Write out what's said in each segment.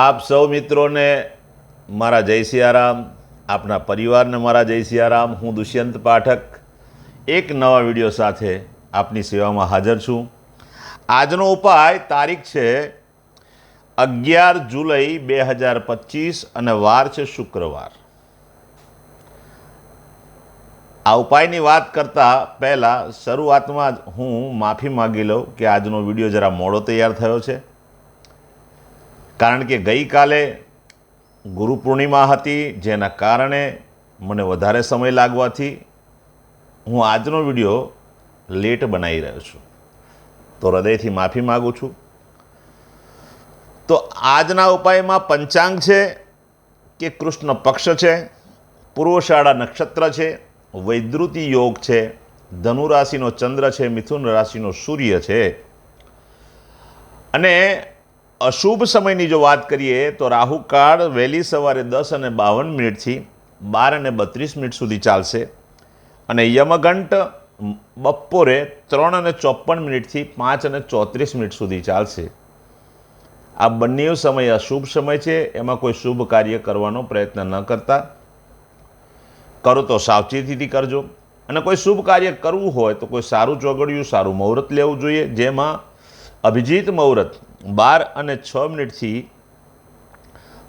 આપ સૌ મિત્રોને મારા જય સિયારામ આપના પરિવારને મારા જય સિયારામ હું દુષ્યંત પાઠક, એક નવા વીડિયો સાથે આપની સેવામાં હાજર છું. આજનો ઉપાય તારીખ છે અગિયાર જુલાઈ બે હજાર પચીસ અને વાર છે શુક્રવાર. આ ઉપાયની વાત કરતાં પહેલાં શરૂઆતમાં જ હું માફી માગી લઉં કે આજનો વીડિયો જરા મોડો તૈયાર થયો છે. કારણ કે ગઈકાલે ગુરુ પૂર્ણિમા હતી, જેના કારણે મને વધારે સમય લાગવાથી હું આજનો વીડિયો લેટ બનાવી રહ્યો છું. તો હૃદયથી માફી માગું છું. તો આજના ઉપાયમાં પંચાંગ છે કે કૃષ્ણ પક્ષ છે, પૂર્વશાળા નક્ષત્ર છે વૈદ્રુતિ યોગ છે ધનુ રાશિનો ચંદ્ર છે, મિથુન રાશિનો સૂર્ય છે. અને અશુભ સમયની જો વાત કરીએ, તો રાહુકાળ વહેલી સવારે દસ અને બાવન મિનિટથી બાર અને બત્રીસ મિનિટ સુધી ચાલશે. અને યમઘંટ બપોરે ત્રણ અને ચોપન મિનિટથી પાંચ અને ચોત્રીસ મિનિટ સુધી ચાલશે. આ બંને સમય અશુભ સમય છે, એમાં કોઈ શુભ કાર્ય કરવાનો પ્રયત્ન ન કરતા. કરો તો સાવચેતીથી કરજો. અને કોઈ શુભ કાર્ય કરવું હોય તો કોઈ સારું ચોગડિયું, સારું મુહૂર્ત લેવું જોઈએ, જેમાં અભિજીત મુહૂર્ત બાર અને છ મિનિટથી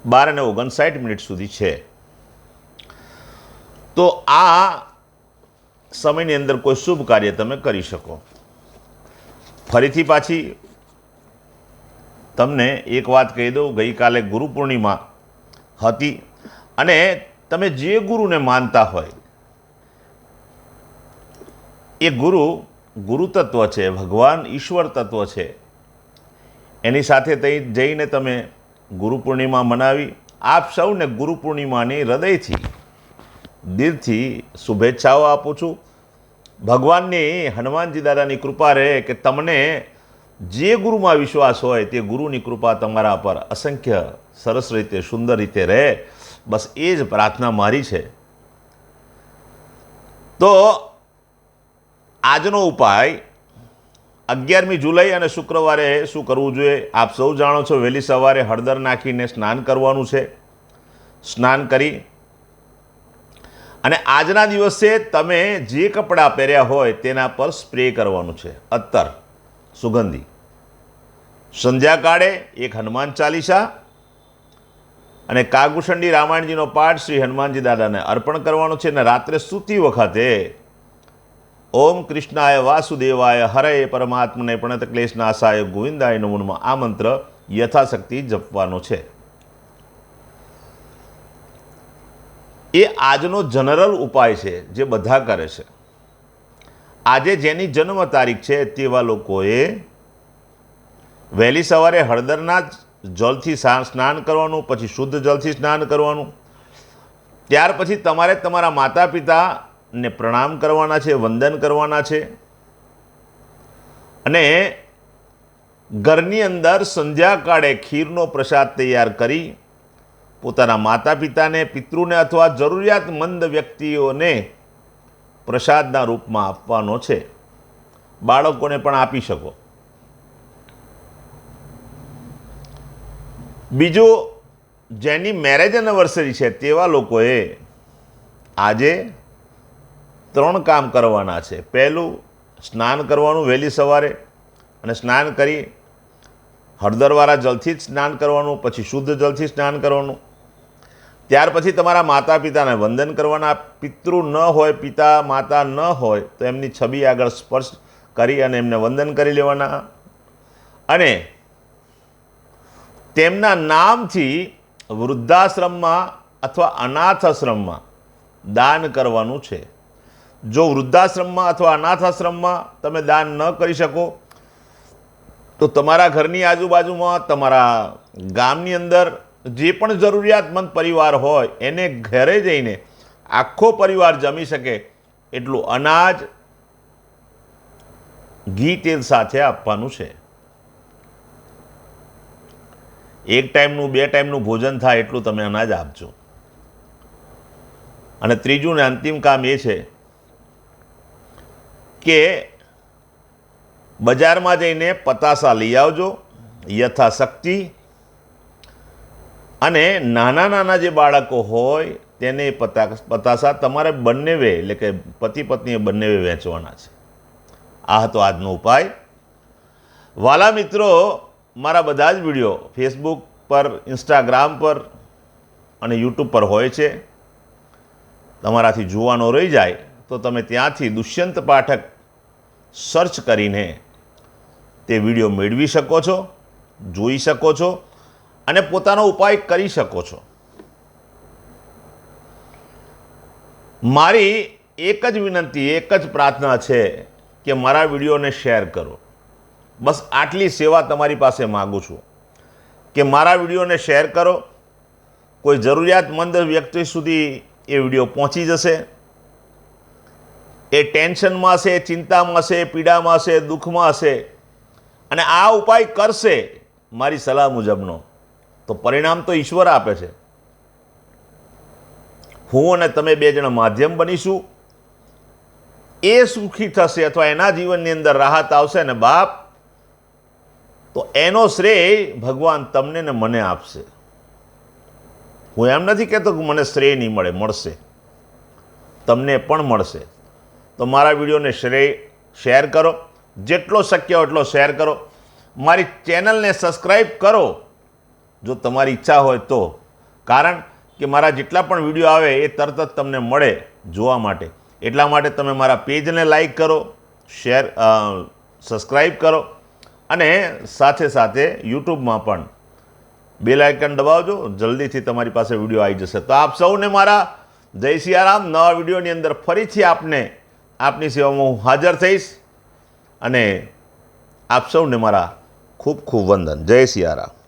બાર અને ઓગણસાઠ મિનિટ સુધી છે. તો આ સમયની અંદર કોઈ શુભ કાર્ય તમે કરી શકો. ફરીથી પાછી તમને એક વાત કહી દઉં, ગઈકાલે ગુરુ પૂર્ણિમા હતી અને તમે જે ગુરુને માનતા હોય, એ ગુરુ ગુરુ તત્વ છે, ભગવાન ઈશ્વર તત્વ છે. એની સાથે તઈ જઈને તમે ગુરુ પૂર્ણિમા મનાવી. આપ સૌને ગુરુ પૂર્ણિમાની હૃદયથી, દિલથી શુભેચ્છાઓ આપું છું. ભગવાનની, હનુમાનજી દાદાની કૃપા રહે કે તમને જે ગુરુમાં વિશ્વાસ હોય તે ગુરુની કૃપા તમારા પર અસંખ્ય સરસ રીતે, સુંદર રીતે રહે. બસ એ જ પ્રાર્થના મારી છે. તો આજનો ઉપાય અગિયારમી જુલાઈ અને શુક્રવારે શું કરવું જોઈએ? આપ સૌ જાણો છો, વહેલી સવારે હળદર નાખીને સ્નાન કરવાનું છે. સ્નાન કરી. અને આજના દિવસે તમે જે કપડાં પહેર્યા હોય તેના પર સ્પ્રે કરવાનું છે. અત્તર, સુગંધી. સંધ્યાકાળે એક હનુમાન ચાલીસા અને કાગુશંડી રામાયણજીનો પાઠ શ્રી હનુમાનજી દાદાને અર્પણ કરવાનો છે. અને રાત્રે સૂતી વખતે ઓમ કૃષ્ણાય વાસુદેવાય હરે પરમાત્મને પ્રણત ક્લેશનાશાય ગોવિંદાય નમોનમાં. આ મંત્ર યથાશક્તિ જપવાનો છે. એ આજનો જનરલ ઉપાય છે જે બધા કરે છે. આજે જેની જન્મ તારીખ છે તેવા લોકોએ વહેલી સવારે હળદરના જલથી સ્નાન કરવાનું, પછી શુદ્ધ જલથી સ્નાન કરવાનું. ત્યાર પછી તમારે તમારા માતા પિતાને પ્રણામ કરવાના છે, વંદન કરવાના છે. અને ઘરની અંદર સંધ્યાકાળે ખીરનો પ્રસાદ તૈયાર કરી પોતાના માતા પિતાને પિતૃને અથવા જરૂરિયાતમંદ વ્યક્તિઓને પ્રસાદના રૂપમાં આપવાનો છે. બાળકોને પણ આપી શકો. બીજું, જેની મેરેજ એનિવર્સરી છે તેવા લોકોએ આજે ત્રણ કામ કરવાના છે. પહેલું, સ્નાન કરવાનું વહેલી સવારે અને સ્નાન કરી હળદરવાળા જલથી જ સ્નાન કરવાનું, પછી શુદ્ધ જલથી સ્નાન કરવાનું. ત્યાર પછી તમારા માતા પિતાને વંદન કરવાના. પિતૃ ન હોય, પિતા, માતા ન હોય, તો એમની છબી આગળ સ્પર્શ કરી અને એમને વંદન કરી લેવાના. અને તેમના નામથી વૃદ્ધાશ્રમમાં અથવા અનાથ આશ્રમમાં દાન કરવાનું છે. જો વૃદ્ધાશ્રમમાં અથવા અનાથ આશ્રમમાં તમે દાન ન કરી શકો, તો તમારા ઘરની આજુબાજુમાં, તમારા ગામની અંદર જે પણ જરૂરિયાતમંદ પરિવાર હોય, એને ઘરે જઈને આખો પરિવાર જમી શકે એટલું અનાજ ઘી તેલ સાથે આપવાનું છે. એક ટાઈમનું, બે ટાઈમનું ભોજન થાય એટલું તમે અનાજ આપજો. અને ત્રીજું ને અંતિમ કામ એ છે કે બજારમાં જઈને પતાસા લઈ આવજો, યથાશક્તિ. અને નાના નાના જે બાળકો હોય, તેને પતા, પતાસા તમારે બંને વે, એટલે કે પતિ પત્નીએ બંને વે વેચવાના છે. આ હતો આજનો ઉપાય. વાલા મિત્રો, મારા બધા જ વીડિયો ફેસબુક પર ઇન્સ્ટાગ્રામ પર અને યુટ્યુબ પર હોય છે. તમારાથી જોવાનો રહી જાય, તો તમે ત્યાંથી દુષ્યંત પાઠક સર્ચ કરીને તે વીડિયો મેળવી શકો છો, જોઈ શકો છો અને પોતાનો ઉપાય કરી શકો છો. મારી એક જ વિનંતી, એક જ પ્રાર્થના છે કે મારા વિડીયોને શેર કરો. બસ આટલી સેવા તમારી પાસે માગું છું. કે મારા વિડીયોને શેર કરો. કોઈ જરૂરિયાતમંદ વ્યક્તિ સુધી એ વીડિયો પહોંચી જશે. એ ટેન્શનમાં હશે ચિંતામાં હશે પીડામાં હશે દુઃખમાં હશે અને આ ઉપાય કરશે મારી સલાહ મુજબનો. તો પરિણામ તો ઈશ્વર આપે છે. હું અને તમે બે જણા માધ્યમ બનીશું. એ સુખી થશે અથવા એના જીવનની અંદર રાહત આવશે ને બાપ, તો એનો શ્રેય ભગવાન તમને ને મને આપશે. હું એમ નથી કહેતો કે મને શ્રેય નહીં મળે, મળશે. તમને પણ મળશે. તો મારા વિડીયોને શ્રેય શેર કરો. જેટલો શક્ય એટલો શેર કરો. મારી ચેનલને સબસ્ક્રાઈબ કરો. જો તમારી ઈચ્છા હોય તો. કારણ કે મારા જેટલા પણ વીડિયો આવે એ તરત જ તમને મળે જોવા માટે. એટલા માટે તમે મારા પેજને લાઈક કરો, શેર સબસ્ક્રાઈબ કરો. અને સાથે સાથે યુટ્યુબમાં પણ બેલ આઇકન દબાવજો. જલ્દીથી તમારી પાસે વીડિયો આવી જશે. તો આપ સૌને મારા જય સિયારામ. નવા વિડીયોની અંદર ફરીથી આપને આપની સેવામાં હું હાજર થઈશ અને આપ સૌને મારા ખૂબ ખૂબ વંદન. જય સિયારામ.